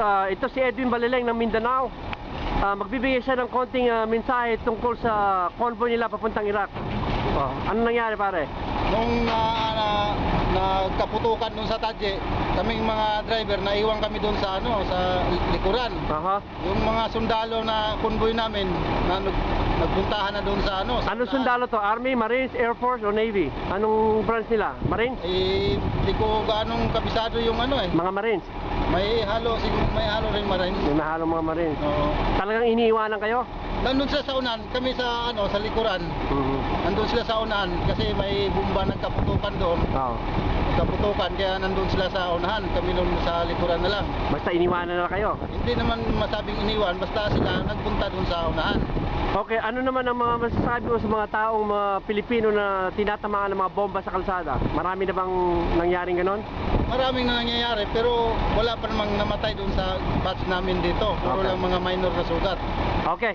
Ah, ito si Edwin Balileng ng Mindanao. Ah, magbibigay siya ng konting ah, mensahe tungkol sa convoy nila papuntang Iraq. Oh, ano nangyari pare? Nung na, na, nagkaputukan dun sa Tadje, kaming mga driver, naiwan kami dun sa ano, sa likuran. Aha. Yung mga sundalo na convoy namin, na nag, nagpuntahan na dun sa ano. sa- Anong sundalo to? Army, Marines, Air Force o Navy? Anong branch nila? Marines? Eh, di ko gaanong kabisado yung ano eh. Mga Marines. May halo, sig- may halo rin marin. May nahalong mga Marines. Oo. Talagang iniiwanan kayo? Nandun sila sa unan, kami sa ano, sa likuran. Mhm. Nandun sila sa unahan kasi may bumba nagkaputukan doon. Oo. Nagkaputukan kaya nandun sila sa unahan, kami doon sa likuran na lang. Basta iniwanan na kayo. Hindi naman masabing iniwan, basta sila nagpunta doon sa unahan. Okay, ano naman ang mga masasabi mo sa mga taong mga Pilipino na tinatamaan ng mga bomba sa kalsada? Marami na bang nangyaring ganon? Maraming na nangyayari pero wala pa namang namatay doon sa batch namin dito. Puro Okay. lang mga minor na sugat. Okay.